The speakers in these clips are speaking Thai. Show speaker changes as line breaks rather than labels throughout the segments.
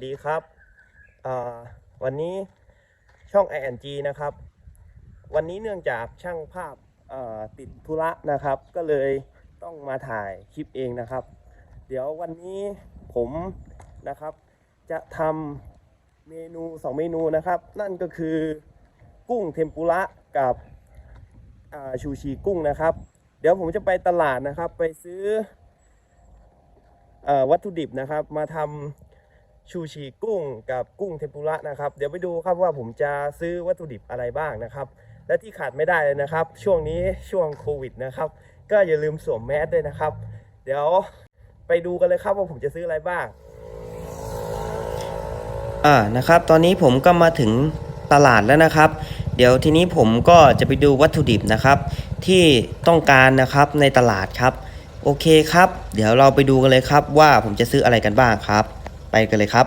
ัสดีครับวันนี้ช่อง i n g นะครับ วันนี้เนื่องจากช่างภาพติดธุระนะครับ ก็เลยต้องมาถ่ายคลิปเองนะครับ เดี๋ยววันนี้ผมนะครับ จะทำเมนู 2 เมนูนะครับ นั่นก็คือกุ้งเทมปุระกับชูชีกุ้งนะครับ เดี๋ยวผมจะไปตลาดนะครับ ไปซื้ออวัตถุดิบนะครับ มาทำ ชูชีกุ้งกับกุ้งเทมปุระนะครับ เดี๋ยวไปดูครับว่าผมจะซื้อวัตถุดิบอะไรบ้างนะครับ และที่ขาดไม่ได้เลยนะครับ ช่วงนี้ช่วงโควิดนะครับ ก็อย่าลืมสวมแมสด้วยนะครับ เดี๋ยวไปดูกันเลยครับว่าผมจะซื้ออะไรบ้าง
อ่านะครับ ตอนนี้ผมก็มาถึงตลาดแล้วนะครับ เดี๋ยวทีนี้ผมก็จะไปดูวัตถุดิบนะครับ ที่ต้องการนะครับในตลาดครับ โอเคครับ เดี๋ยวเราไปดูกันเลยครับว่าผมจะซื้ออะไรกันบ้างครับ ไปกันเลยครับ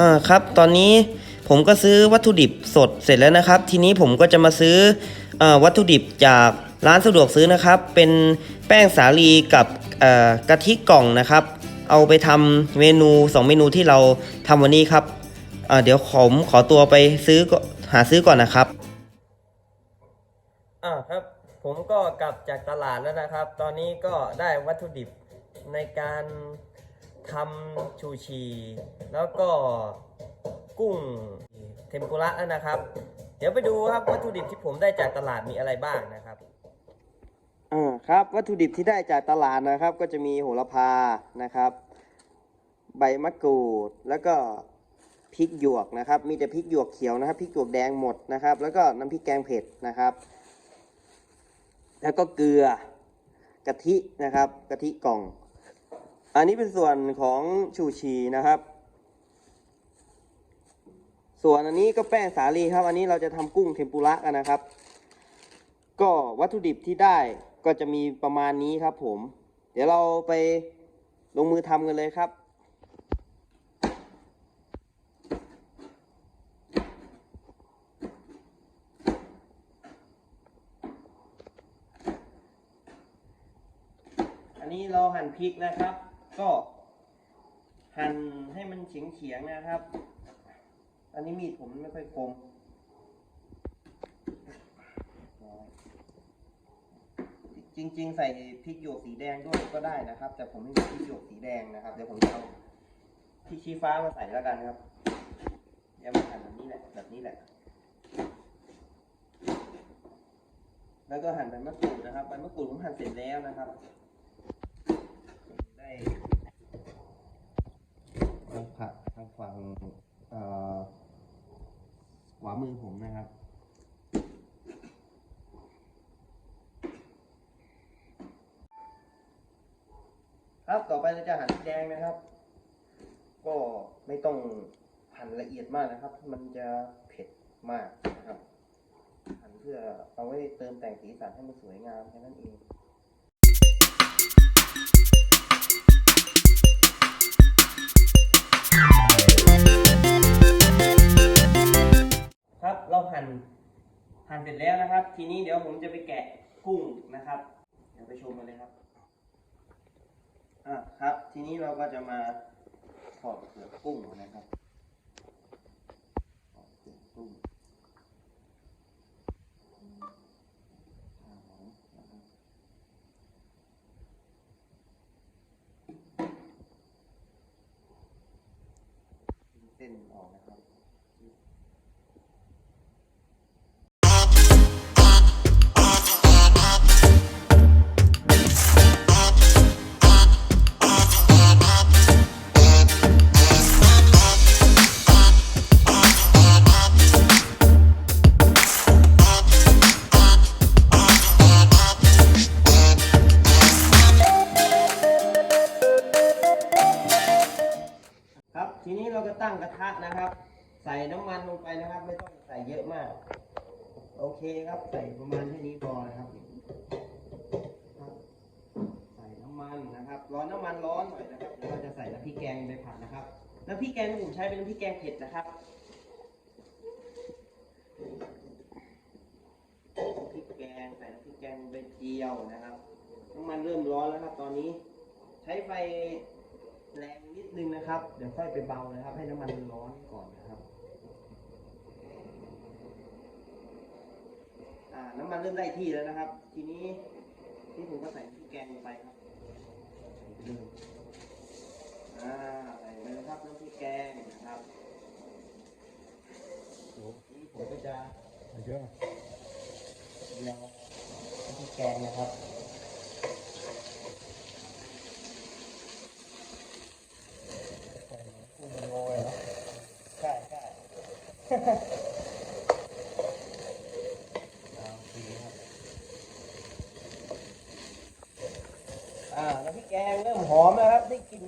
อ่าครับ ตอนนี้ผมก็ซื้อวัตถุดิบสดเสร็จแล้วนะครับ ทีนี้ผมก็จะมาซื้ออวัตถุดิบจากร้านสะดวกซื้อนะครับ เป็นแป้งสาลีกับกะทิกล่องนะครับ เอาไปทำเมนู 2 เมนูที่เราทำวันนี้ครับเอ่อเดี๋ยวผมขอตัวไปซื้อก็หาซื้อก่อนนะครับ
อ่าครับ ผมก็กลับจากตลาดแล้วนะครับ ตอนนี้ก็ได้วัตถุดิบในการทำชูชี แล้วก็กุ้งเทมปุระแล้วนะครับ เดี๋ยวไปดูครับวัตถุดิบที่ผมได้จากตลาดมีอะไรบ้างนะครับอ่าครับวัตถุดิบที่ได้จากตลาดนะครับ ก็จะมีโหระพานะครับ ใบมะกรูด แล้วก็พริกหยวกนะครับ มีแต่พริกหยวกเขียวนะครับพริกหยวกแดงหมดนะครับ แล้วก็น้ำพริกแกงเผ็ดนะครับ แล้วก็เกลือกะทินะครับกะทิกล่อง อันนี้เป็นส่วนของชูชีนะครับ ส่วนอันนี้ก็แป้งสาลีครับ อันนี้เราจะทำกุ้งเทมปุระกันนะครับ ก็วัตถุดิบที่ได้ก็จะมีประมาณนี้ครับผม เดี๋ยวเราไปลงมือทำกันเลยครับ อัน พริกนะครับ ก็หั่นให้มันเฉียงๆนะครับ อันนี้มีดผมไม่ค่อยคมจริง ๆ ใส่พริกหยวกสีแดงด้วยก็ได้นะครับ แต่ผมไม่มีพริกหยวกสีแดงนะครับ เดี๋ยวผมจะเอาพริกชี้ฟ้ามาใส่แล้วกันครับเดี๋ยวมาหั่นแบบนี้แหละแบบนี้แหละ แล้วก็หั่นใบมะกรูดนะครับใบมะกรูดผมหั่นเสร็จแล้วนะครับ ได้ทางผักทางฝั่งเอ่อ ขวามือผมนะครับ ครับต่อไปเราจะหั่นพริกแดงนะครับ ก็ไม่ต้องหั่นละเอียดมากนะครับ มันจะเผ็ดมากนะครับ หั่นเพื่อเอาไว้เติมแต่งสีสันให้มันสวยงามแค่นั้นเอง หั่นหั่นเสร็จแล้วนะครับ ทีนี้เดี๋ยวผมจะไปแกะกุ้งนะครับ เดี๋ยวไปชมกันเลยครับอะครับ ทีนี้เราก็จะมาถอดเปลือกกุ้งนะครับถอดเปลือกกุ้ง ใส่น้ำมันลงไปนะครับ ไม่ต้องใส่เยอะมาก โอเคครับ ใส่ประมาณแค่นี้พอนะครับ ใส่น้ำมันนะครับ ร้อนน้ำมันร้อนหน่อยนะครับเดี๋ยวเราจะใส่น้ำพริกแกงไปผัดนะครับน้ำพริกแกงที่ผมใช้เป็นน้ำพริกแกงเผ็ดนะครับพริกแกงใส่น้ำพริกแกงไปเจียวนะครับน้ำมันเริ่มร้อนแล้วครับ ตอนนี้ใช้ไฟแรงนิดนึงนะครับ เดี๋ยวค่อยไปเบานะครับ ให้น้ำมันมันร้อนก่อนนะครับ อ่าน้ำมันเริ่มได้ที่แล้วนะครับ ทีนี้นี่ผมก็ใส่พริกแกงลงไปครับใส่ไปเลยอ่าใส่ไปนะครับน้ำพริกแกงนะครับโอ้นี่ผมก็จะ
เยอะ
เดียวน้ำพริกแกงนะครับ
คุณโง่เลยเนาะ
ใช่ใช่ เอาโอเคครับ อ่าน้ำพริกแกงเริ่มหอมแล้วครับ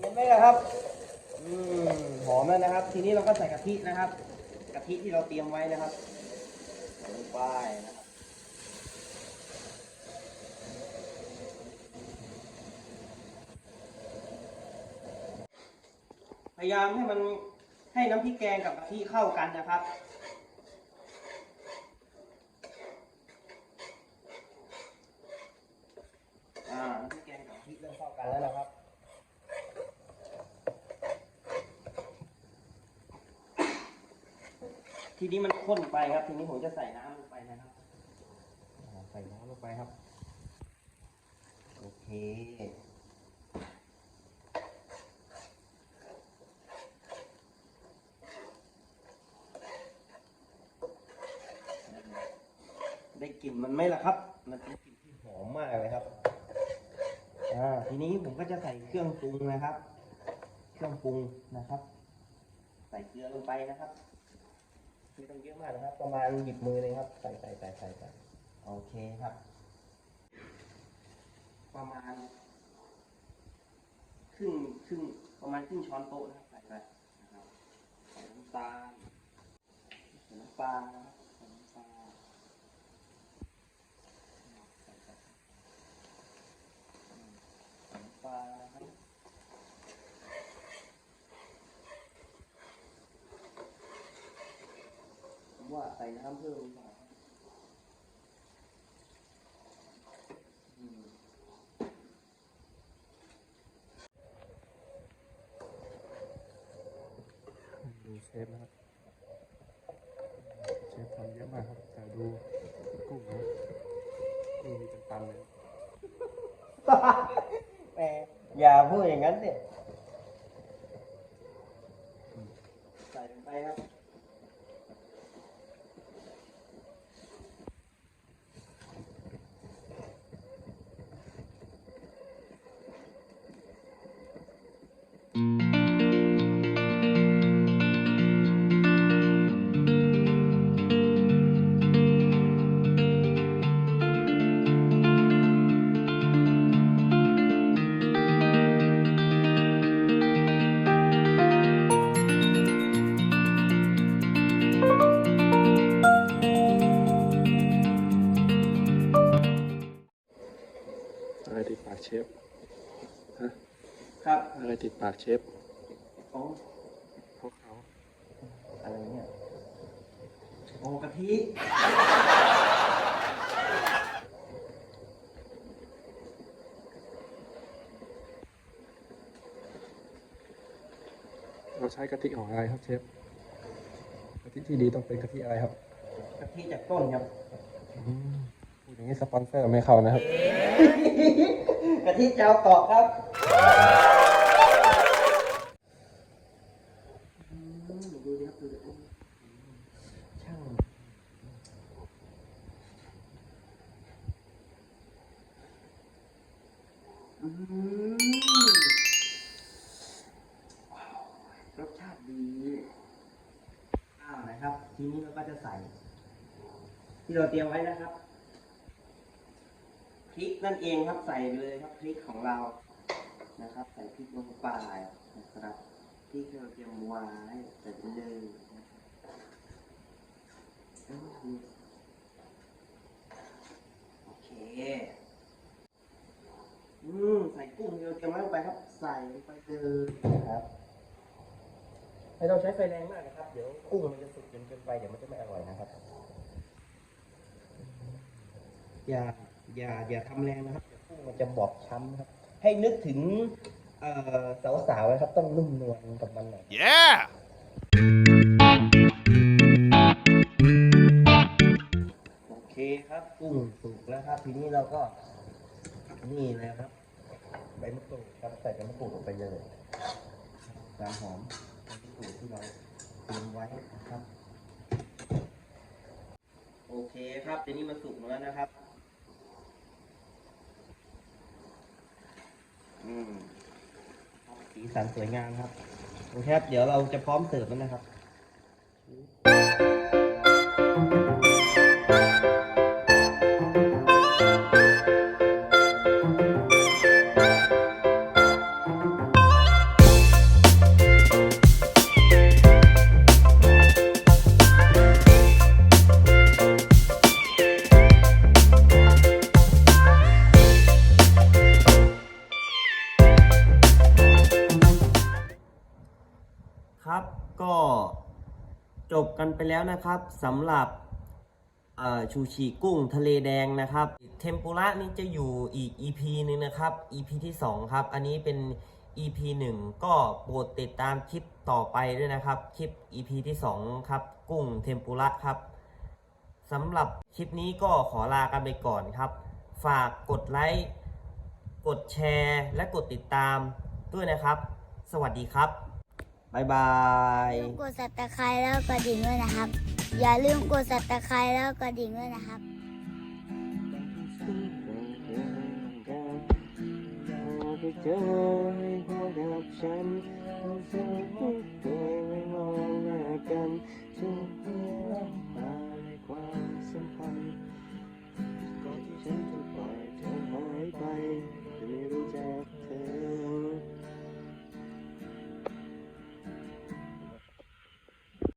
ได้กลิ่นไหมล่ะครับ อืมหอมแล้วนะครับ ทีนี้เราก็ใส่กะทินะครับ กะทิที่เราเตรียมไว้นะครับลงไปนะครับพยายามให้มันให้น้ำพริกแกงกับกะทิเข้ากันนะครับอ่าน้ำพริกแกงกับกะทิเริ่มเข้ากันแล้วนะครับ ทีนี้มันข้นไปครับ ทีนี้ผมจะใส่น้ำลงไปนะครับอ่าใส่น้ำลงไปครับ โอเคได้กลิ่นมันไหมล่ะครับ มันเป็นกลิ่นที่หอมมากเลยครับ อ่า ทีนี้ผมก็จะใส่เครื่องปรุงนะครับ เครื่องปรุงนะครับ ใส่เกลือลงไปนะครับ ไม่ต้องเยอะมากนะครับ ประมาณหยิบมือเลยครับ ใส่ใส่ใส่ใส่ใส่โอเคครับ ประมาณครึ่งครึ่งประมาณครึ่งช้อนโต๊ะนะครับใส่ไปนะครับใส่น้ำตาลใส่น้ำปลานะครับใส่น้ำปลาน้ำปลานะครับผม ว่าใส่น้ำเพิ่มหน่อยอืม
ดูเชฟนะครับเชฟทำเยอะมากครับ แต่ดูกุ้งนะกุ้งมีเป็นตันเลย
แหมอย่าพูดอย่างนั้นสิใส่ลงไปครับ
เชฟ
โอ้
พวกเขา
อะไรเนี่ยโอ้กะทิ
เราใช้กะทิของอะไรครับเชฟกะทิที่ดีต้องเป็นกะทิอะไรครับ
กะทิจากต้นครับ
อืมพูดอย่างนี้สปอนเซอร์ไม่เข้านะครับ
กะทิเจ้าเกาะครับ ทีนี้เราก็จะใส่ ที่เราเตรียมไว้นะครับพริกนั่นเองครับใส่เลยครับพริกของเรานะครับ ใส่พริกลงไปนะครับพริกที่เราเตรียมไว้ใส่ไปเลยนะครับโอเคอืมใส่กุ้งที่เราเตรียมไว้ลงไปครับ ใส่ลงไปเลยนะครับ ไม่ต้องใช้ไฟแรงมากนะครับ เดี๋ยวกุ้งมันจะสุกจนเกินไปเดี๋ยวมันจะไม่อร่อยนะครับ อย่าอย่าอย่าทำแรงนะครับเดี๋ยวกุ้งมันจะบอบช้ำครับ ให้นึกถึงเอ่อสาวๆนะครับ ต้องนุ่มนวลกับมันหน่อย
Yeah!
โอเคครับกุ้งสุกแล้วครับ ทีนี้เราก็นี่เลยครับใบมะกรูดครับใส่ใบมะกรูดลงไปเลยจานหอม ถูกที่เราเตรียมไว้นะครับ โอเคครับทีนี้มันสุกแล้วนะครับ อืมสีสันสวยงามครับ โอเคครับ เดี๋ยวเราจะพร้อมเสิร์ฟแล้วนะครับ บกันไปแล้วนะครับสำหรับชูชีกุ้งทะเลแดงนะครับ เทมปุระนี่จะอยู่อีก EP หนึงนะครับ EP ที่ 2 ครับ อันนี้เป็น EP 1 ก็โปรดติดตามคลิปต่อไปด้วยนะครับ คลิป EP ที่ 2 ครับ กุ้งเทมปุระครับสำหรับคลิปนี้ก็ขอลากันไปก่อนครับ ฝากกดไลค์ กดแชร์ และกดติดตามด้วยนะครับ สวัสดีครับ บายบาย
อย่าลืมกดสับตะไคร้แล้วกดดิ่งด้วยนะครับ อย่าลืมกดสับตะไคร้แล้วกดดิ่งด้วยนะครับ
เจอให้หัวดับฉันเธอทุกตั